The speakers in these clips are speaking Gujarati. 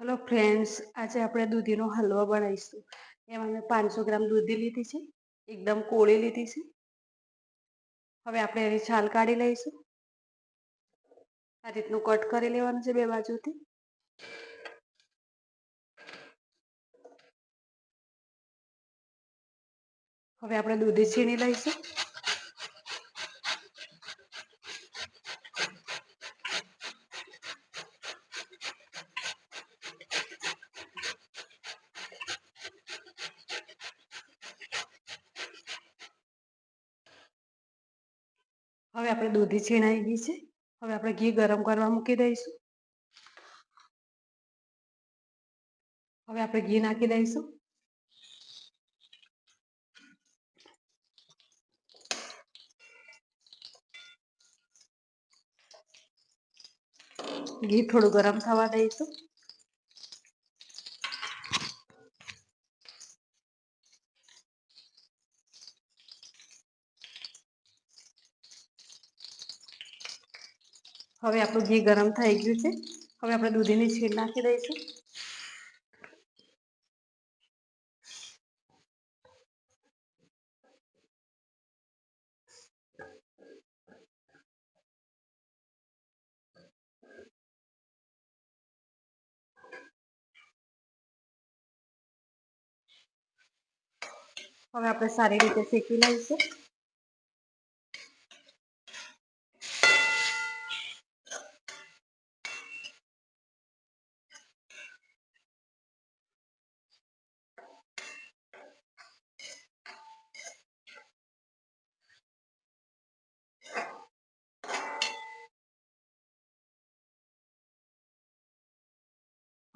હલો ફ્રેન્ડ્સ આજે આપણે દૂધીનો હલવો બનાવીશું. એમાં મેં પાંચસો ગ્રામ દૂધી લીધી છે, એકદમ કોળી લીધી છે. હવે આપણે એની છાલ કાઢી લઈશું. આ રીતનું કટ કરી લેવાનું છે બે બાજુથી. હવે આપણે દૂધી છીણી લઈશું. હવે આપણે દૂધી છીણાઈ ગઈ છે. હવે આપણે ઘી ગરમ કરવા મૂકી દઈશું. હવે આપણે ઘી નાખી દઈશું. ઘી થોડું ગરમ થવા દઈશું. હવે આપણું ઘી ગરમ થઈ ગયું છે. હવે આપણે દૂધીની છીણ નાખી દઈશું. હવે આપણે સારી રીતે શેકી લઈશું.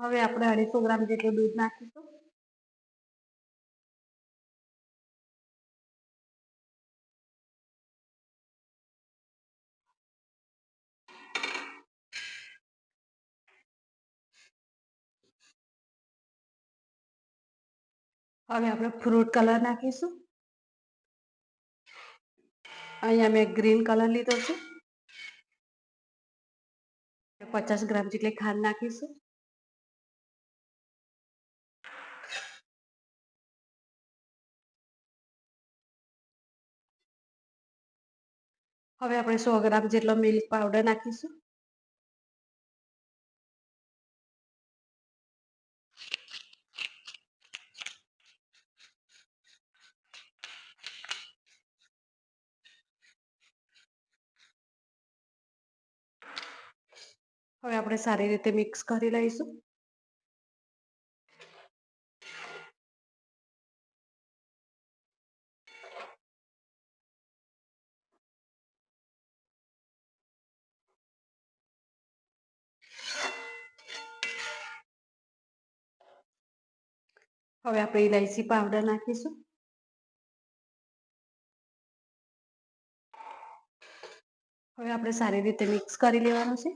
હવે આપણે અઢીસો ગ્રામ જેટલું દૂધ નાખીશું. હવે આપણે ફ્રૂટ કલર નાખીશું. અહીંયા મેં ગ્રીન કલર લીધો છે. પચાસ ગ્રામ જેટલી ખાંડ નાખીશું. હવે આપણે સો ગ્રામ જેટલો મિલ્ક પાવડર નાખીશું. હવે આપણે સારી રીતે મિક્સ કરી લઈશું. હવે આપણે ઇલાયચી પાવડર નાખીશું. હવે આપણે સારી રીતે મિક્સ કરી લેવાનું છે.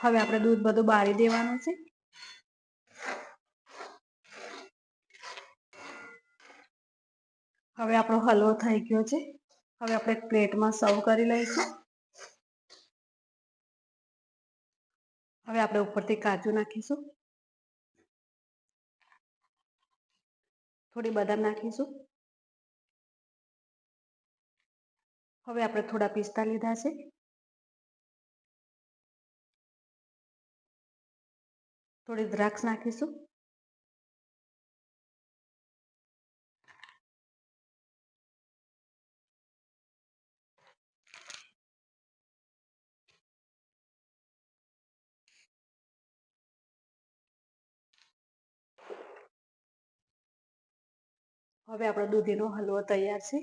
હવે આપણે દૂધ બધું બાળી દેવાનું છે. હવે આપણો હલવો થઈ ગયો છે. હવે આપણે પ્લેટમાં સર્વ કરી લઈશું. હવે આપણે ઉપરથી કાજુ નાખીશું. થોડી બદામ નાખીશું. હવે આપણે થોડા પિસ્તા લીધા છે. થોડી દ્રાક્ષ નાખીશું. હવે આપણો દૂધીનો હલવો તૈયાર છે.